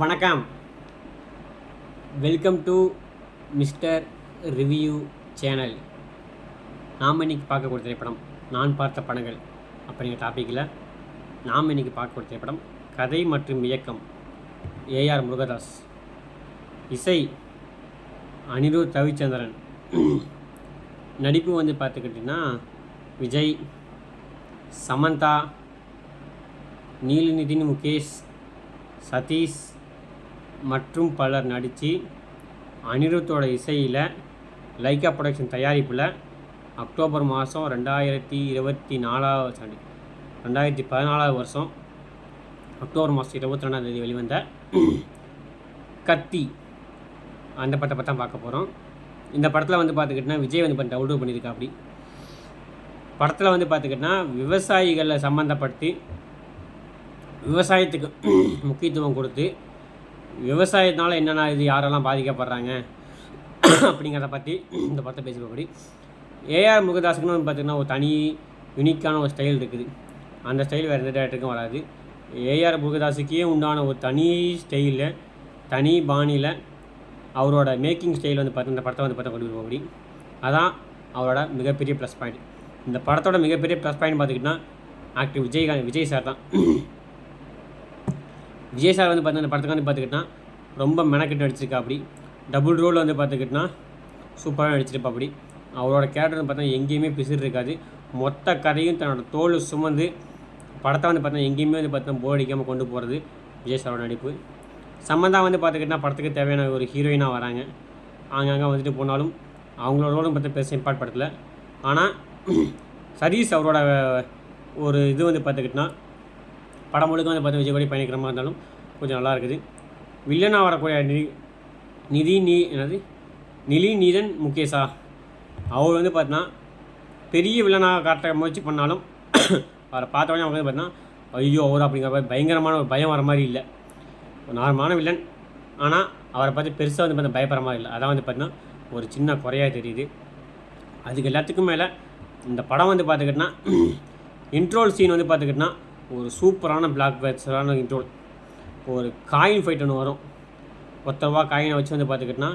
வணக்கம். Welcome to mister review channel நாம் இன்றைக்கி பார்க்கக்கூடிய திரைப்படம் நான் பார்த்த படங்கள் அப்படிங்கிற டாப்பிக்கில் நாம் இன்றைக்கி பார்க்கக்கூடிய திரைப்படம் கதை மற்றும் இயக்கம். A R Murugadoss. இசை அனிருத் ரவிச்சந்திரன். நடிப்பு வந்து பார்த்துக்கிட்டிங்கன்னா விஜய் சமந்தா நீலநிதின் முகேஷ் சதீஷ் மற்றும் பலர் நடித்து அனிருத்தோட இசையில் லைக்கா ப்ரொடக்ஷன் தயாரிப்பில் அக்டோபர் மாதம் ரெண்டாயிரத்தி இருபத்தி நாலாவது சாரி ரெண்டாயிரத்தி பதினாலாவது வருஷம் அக்டோபர் மாதம் இருபத்தி ரெண்டாம் தேதி வெளிவந்த கத்தி. அந்த படத்தை பற்றி தான் பார்க்க போகிறோம் இந்த படத்தில் வந்து பார்த்துக்கிட்டிங்கன்னா விஜய் வந்து இப்போ டவுட் பண்ணியிருக்கா அப்படி படத்தில் வந்து பார்த்துக்கிட்டிங்கன்னா விவசாயிகளை சம்மந்தப்படுத்தி விவசாயத்துக்கு முக்கியத்துவம் கொடுத்து விவசாயத்தினால என்னென்ன இது யாரெல்லாம் பாதிக்கப்படுறாங்க? அப்படிங்கிறத பற்றி இந்த படத்தை பேசுகிறபடி ஏஆர் முருகதாஸுக்குன்னு வந்து பார்த்திங்கன்னா ஒரு தனி யூனிக்கான ஒரு ஸ்டைல் இருக்குது. அந்த ஸ்டைல் வேறு எந்த டேரக்டருக்கும் வராது. ஏஆர் முருகதாஸுக்கே உண்டான ஒரு தனி ஸ்டைலில் தனி பாணியில் அவரோட மேக்கிங் ஸ்டைல் வந்து பார்த்து இந்த படத்தை வந்து பார்த்தா கொண்டு போகபடி அதான் அவரோட மிகப்பெரிய ப்ளஸ் பாயிண்ட் இந்த படத்தோட மிகப்பெரிய ப்ளஸ் பாயிண்ட் பார்த்துக்கிட்டிங்கன்னா ஆக்டர் விஜயகாந்த் விஜய் சார் தான். விஜய் சார் வந்து பார்த்தா அந்த படத்துக்கு வந்து பார்த்துக்கிட்டா ரொம்ப மெனக்கெட்டு நடிச்சிருக்கா அப்படி. டபுள் ரோல் வந்து பார்த்துக்கிட்டா சூப்பராக நடிச்சிருப்பா அப்படி. அவரோட கேரக்டர் வந்து பார்த்தா எங்கேயுமே பிசிறு இருக்காது மொத்த கதையும் தன்னோட தோல் சுமந்து படத்தை வந்து பார்த்தா எங்கேயுமே வந்து பார்த்தா போர் அடிக்காமல் கொண்டு போகிறது விஜய் சாரோட நடிப்பு. சம்மந்தா வந்து பார்த்துக்கிட்டா படத்துக்கு தேவையான ஒரு ஹீரோயினாக வராங்க. அங்கங்கே வந்துட்டு போனாலும் அவங்களோட ரோலும் பார்த்து பெருசாக இம்பார்ட் படத்தில். ஆனால் சதீஷ் அவரோட ஒரு இது வந்து பார்த்துக்கிட்டா படம் முழுக்க வந்து பார்த்து விஜய் கூட பயணிக்கிற மாதிரி இருந்தாலும் கொஞ்சம் நல்லா இருக்குது. வில்லனாக வரக்கூடிய நிதி நிதி நீ என்னது? நிலி நீதன் முகேஷா. அவர் வந்து பார்த்தீங்கன்னா பெரிய வில்லனாக காட்ட முயற்சி பண்ணாலும் அவரை பார்த்த உடனே அவங்க வந்து பார்த்தீங்கன்னா ஐயோ அவர் அப்படிங்கிற மாதிரி பயங்கரமான ஒரு பயம் வர மாதிரி இல்லை. ஒரு நார்மலான வில்லன். ஆனால் அவரை பார்த்து பெருசாக வந்து பார்த்தா பயப்படுற மாதிரி இல்லை. அதான் வந்து பார்த்தீங்கன்னா ஒரு சின்ன குறையாக தெரியுது. அதுக்கு எல்லாத்துக்கும் மேலே இந்த படம் வந்து பார்த்துக்கிட்டோன்னா இன்ட்ரோல் சீன் வந்து பார்த்துக்கிட்டிங்கன்னா ஒரு சூப்பரான பிளாக் பேட்ஸரான இன்ட்ரோல் ஒரு காயின் ஃபைட் ஒன்று வரும். ஒத்த ரூபா காயினை வச்சு வந்து பார்த்துக்கிட்டோன்னா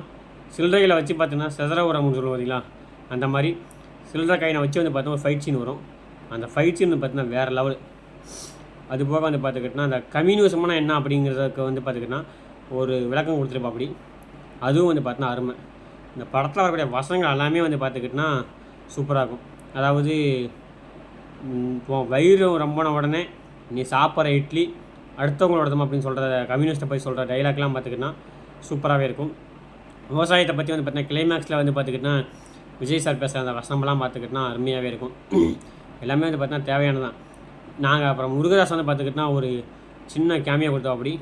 சில்லறைகளை வச்சு பார்த்தீங்கன்னா செதற உரம்னு சொல்லுவோம் பார்த்தீங்களா அந்த மாதிரி சில்லற காயினை வச்சு வந்து பார்த்தா ஒரு ஃபைட் சீன் வரும். அந்த ஃபைட் சீன் வந்து பார்த்தீங்கன்னா வேறு லெவல் அது போக வந்து பார்த்துக்கிட்டோன்னா அந்த கம்யூனிசம்னா என்ன அப்படிங்கிறதுக்கு வந்து பார்த்துக்கிட்டோன்னா ஒரு விளக்கம் கொடுத்துருப்பா அப்படி. அதுவும் வந்து பார்த்தோன்னா அருமை. இந்த படத்தில் வரக்கூடிய வசனங்கள் எல்லாமே வந்து பார்த்துக்கிட்டோன்னா சூப்பராக இருக்கும். அதாவது இப்போ வயிறு ரொம்பின உடனே நீ சாப்பிட்ற இட்லி அடுத்தவங்களோடதும் அப்படின்னு சொல்கிற கம்யூனிஸ்ட்டை பற்றி சொல்கிற டைலாக்லாம் பார்த்துக்கிட்டிங்கன்னா சூப்பராகவே இருக்கும். விவசாயத்தை பற்றி வந்து பார்த்தீங்கன்னா கிளைமேக்ஸில் வந்து பார்த்துக்கிட்டா விஜய் சார் பேசுகிற அந்த வசம்பெல்லாம் பார்த்துக்கிட்டிங்கன்னா அருமையாகவே இருக்கும். எல்லாமே வந்து பார்த்தீங்கன்னா தேவையானதான் நாங்கள் அப்புறம் முருகதாஸ் வந்து பார்த்துக்கிட்டிங்கன்னா ஒரு சின்ன கேமியா கொடுத்தோம் அப்படி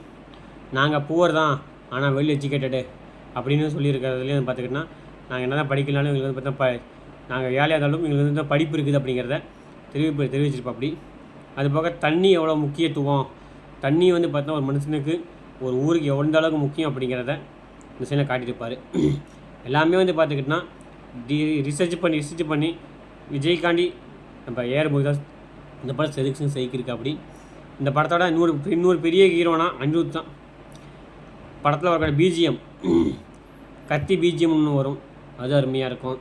நாங்கள் புவர் தான் ஆனால் வெல் எஜுகேட்டடு அப்படின்னு சொல்லியிருக்கிறதுலேயும் வந்து பார்த்துக்கிட்டிங்கன்னா நாங்கள் என்ன தான் படிக்கலாலும் எங்களுக்கு வந்து பார்த்தா ப நாங்கள் வேலையாக இருந்தாலும் எங்களுக்கு வந்து படிப்பு இருக்குது அப்படிங்கிறத தெரிவிப்பு தெரிவிச்சிருப்போம் அப்படி. அது போக தண்ணி எவ்வளோ முக்கியத்துவம்? தண்ணி வந்து பார்த்தா ஒரு மனுஷனுக்கு ஒரு ஊருக்கு எவ்வளோ அளவுக்கு முக்கியம் அப்படிங்கிறத இந்த சைடில் காட்டியிருப்பார் எல்லாமே வந்து பார்த்துக்கிட்டோன்னா டி ரிசர்ச் பண்ணி ரிசர்ச் பண்ணி விஜய்காண்டி நம்ம ஏஆர் முருகதாஸ் இந்த படம் செதுக்ஷன் செய்கிருக்கு அப்படி. இந்த படத்தோட இன்னொரு இன்னொரு பெரிய ஹீரோனா அனிருத் தான். படத்தில் வர பிஜிஎம் கத்தி பிஜிஎம்னு வரும். அது அருமையாக இருக்கும்.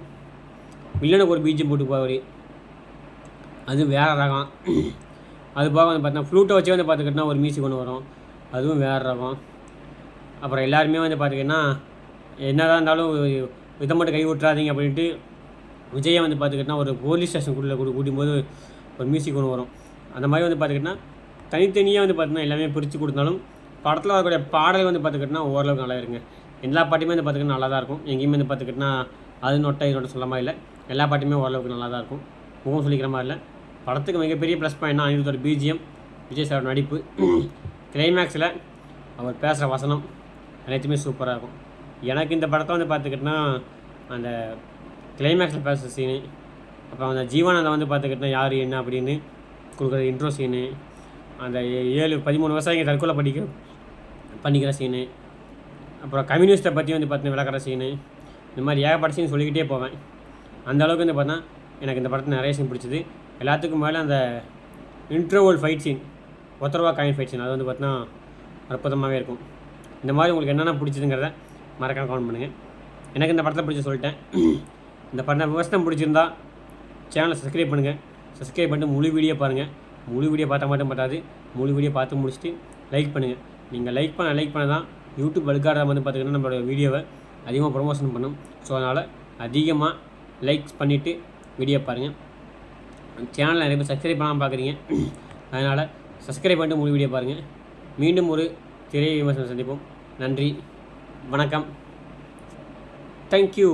வில்லனுக்கு ஒரு பிஜிஎம் போட்டு போவார் அது வேறு ரகம். அது போக வந்து பார்த்தா ஃப்ளூட்டை வச்சே வந்து பார்த்துக்கிட்டோன்னா ஒரு மியூசிக் ஒன்று வரும். அதுவும் வேறு ரகம். அப்புறம் எல்லாருமே வந்து பார்த்திங்கன்னா என்னதான் இருந்தாலும் இதை மட்டும் கை விட்றாதீங்க அப்படின்ட்டு விஜயை வந்து பார்த்துக்கிட்டா ஒரு போலீஸ் ஸ்டேஷனுக்குள்ளே கூட்டி கூட்டியும்போது ஒரு மியூசிக் ஒன்று வரும். அந்த மாதிரி வந்து பார்த்துக்கிட்டா தனித்தனியாக வந்து பார்த்தீங்கன்னா எல்லாமே பிரித்து கொடுத்தாலும் படத்தில் வரக்கூடிய பாடல் வந்து பார்த்துக்கிட்டா ஓரளவுக்கு நல்லா இருங்க. எல்லா பாட்டுமே வந்து பார்த்துக்கிட்டா நல்லா தான் இருக்கும். எங்கேயுமே வந்து பார்த்துக்கிட்டா அது நொட்டை இது நொட்டை சொல்ல மாதிரி இல்லை. எல்லா பாட்டுமே ஓரளவுக்கு நல்லா தான் இருக்கும். முகம் சொல்லிக்கிற மாதிரி இல்லை. படத்துக்கு மிகப்பெரிய ப்ளஸ் பாயிண்ட்னா அனிருத்தோட பிஜிஎம் விஜய் சாரோட நடிப்பு. கிளைமேக்ஸில் அவர் பேசுகிற வசனம் அனைத்துமே சூப்பராக இருக்கும். எனக்கு இந்த படத்தை வந்து பார்த்துக்கிட்டோன்னா அந்த கிளைமேக்ஸில் பேசுகிற சீனு அப்புறம் அந்த ஜீவானந்தை வந்து பார்த்துக்கிட்டா யார் என்ன அப்படின்னு கொடுக்குற இன்ட்ரோ சீனு அந்த ஏழு பதிமூணு விவசாயிங்க தற்கொலை படிக்க பண்ணிக்கிற சீனு அப்புறம் கம்யூனிஸ்ட்டை பற்றி வந்து பார்த்தீங்கன்னா விளக்கிற சீனு இந்த மாதிரி ஏகப்பட்ட சீன் சொல்லிக்கிட்டே போவேன். அந்த அளவுக்கு வந்து பார்த்தா எனக்கு இந்த படத்தை நிறைய சீன் பிடிச்சது. எல்லாத்துக்கும் மேலே அந்த இன்ட்ரோவல் ஃபைட் சீன் ஒத்த ரூபா காயின் ஃபைட் சீன் அது வந்து பார்த்தீங்கன்னா அற்புதமாகவே இருக்கும். இந்த மாதிரி உங்களுக்கு என்னென்ன பிடிச்சதுங்கிறத மறக்காம கமெண்ட் பண்ணுங்கள் எனக்கு இந்த படத்தை பிடிச்சி சொல்லிட்டேன். இந்த படம் விமர்சனம் பிடிச்சிருந்தா சேனலை சப்ஸ்கிரைப் பண்ணுங்கள் சப்ஸ்கிரைப் பண்ணிட்டு முழு வீடியோ பாருங்கள் முழு வீடியோ பார்த்தா மட்டும் பற்றாது முழு வீடியோ பார்த்து முடிச்சுட்டு லைக் பண்ணுங்கள் நீங்கள் லைக் பண்ண லைக் பண்ண தான் யூடியூப் அல்காரம் வந்து பார்த்திங்கன்னா நம்மளோட வீடியோவை அதிகமாக ப்ரொமோஷன் பண்ணும். ஸோ அதனால் அதிகமாக லைக்ஸ் பண்ணிவிட்டு வீடியோ பாருங்கள் சேனலை நிறைய பேர் சப்ஸ்கிரைப் பண்ணாமல் பார்க்குறீங்க அதனால் சப்ஸ்கிரைப் பண்ணிட்டு முழு வீடியோ பாருங்கள் மீண்டும் ஒரு திரை விமர்சனம் சந்திப்போம். நன்றி. வணக்கம். தேங்க்யூ